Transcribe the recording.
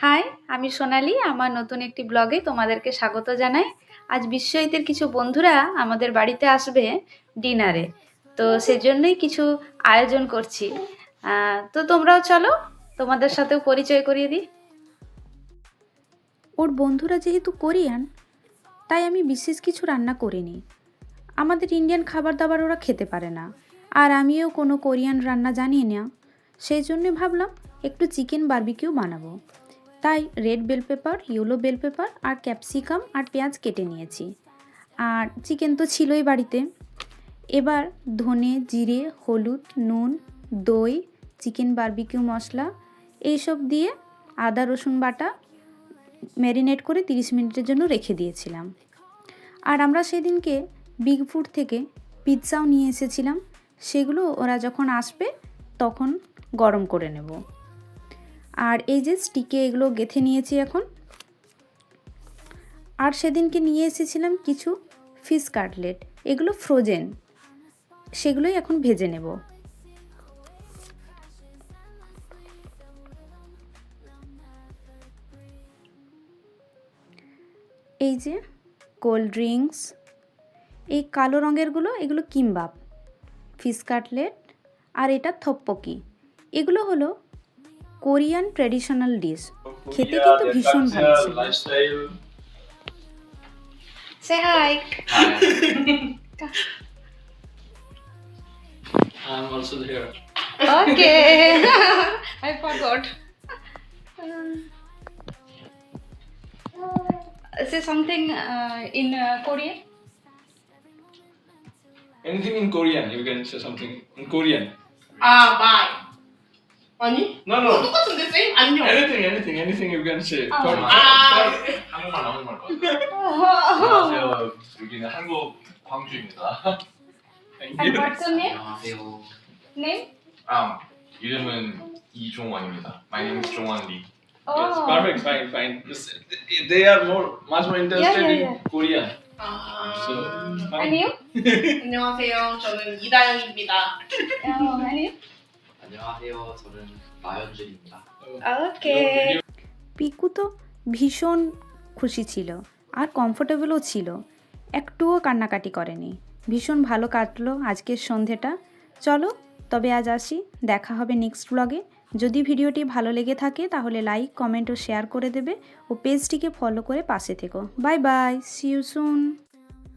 High আমি সোনালি, আমার নতুন একটি ব্লগে তোমাদেরকে স্বাগত জানাই। আজ বিশ্বহিতের কিছু বন্ধুরা আমাদের বাড়িতে আসবে ডিনারে। তো সেজন্যই কিছু আয়োজন করছি। তো তোমরাও চলো, তোমাদের সাথেও পরিচয় করিয়ে দিই। ওর বন্ধুরা যেহেতু কোরিয়ান, তাই আমি বিশেষ কিছু রান্না করিনি। আমাদের ইন্ডিয়ান খাবার দাবার ওরা খেতে পারে না। আর আমিও কোনো কোরিয়ান রান্না জানি না। সেই জন্যে ভাবলাম একটু চিকেন বার্বিকিউ বানাবো। তাই red bell pepper, yellow bell pepper আর ক্যাপসিকাম আর পেঁয়াজ কেটে নিয়েছি। আর চিকেন তো ছিলই বাড়িতে। এবার ধনে, জিরে, হলুদ, নুন, দই, চিকেন বারবিকিউ মশলা এইসব দিয়ে আদা, রসুন বাটা ম্যারিনেট করে 30 মিনিটের জন্য রেখে দিয়েছিলাম। আর আমরা সেদিনকে বিগ ফুড থেকে পিৎজাও নিয়ে এসেছিলাম। সেগুলো ওরা যখন আসবে তখন গরম করে নেব। আর এই যে স্টিকে এগুলো গেথে নিয়েছি এখন। আর সেদিনকে নিয়ে এসেছিলাম কিছু ফিশ কাটলেট। এগুলো ফ্রোজেন। সেগুলোই এখন ভেজে নেব। এই যে কোল্ড ড্রিঙ্কস। এই কালো রঙেরগুলো, এগুলো কিমবাব। ফিশ কাটলেট আর এটা থপ্পকি। এগুলো হলো কোরিয়ান ট্র্যাডিশনাল ডিশ খেতে কিন্তু ভীষণ ভালো ছিল lifestyle. Say hi I'm also here. Okay I forgot say something in Korean Anything in Korean, you can say something in Korean. 아, 말. 아니? No, no. 똑같은데, 쌤? 안녕. Anything, anything, anything you can say. Oh. Korean. 아, 한국말 한국말 안녕하세요. 여기는 한국 광주입니다. And what's your name? 안녕하세요. Name? 아 이름은 이종원입니다. My name is 종원 리. Yes, perfect, fine, fine. Just- They are more, much more interested yeah, in yeah. Korean. 아. So, And fine. you? 안녕하세요. 저는 이다영입니다. Oh, and you? 안녕하세요. 저는 나연준입니다. Okay. Piku তো ভীষণ খুশি ছিল আর কমফোর্টেবলও ছিল একটুও কান্নাকাটি করেনি ভীষণ ভালো কাটলো আজকের সন্ধেটা চলো তবে আজ আসি দেখা হবে নেক্সট ব্লগে যদি ভিডিওটি ভালো লেগে থাকে তাহলে লাইক কমেন্ট ও শেয়ার করে দেবে ও পেজটিকে ফলো করে পাশে থেকো bye bye see you soon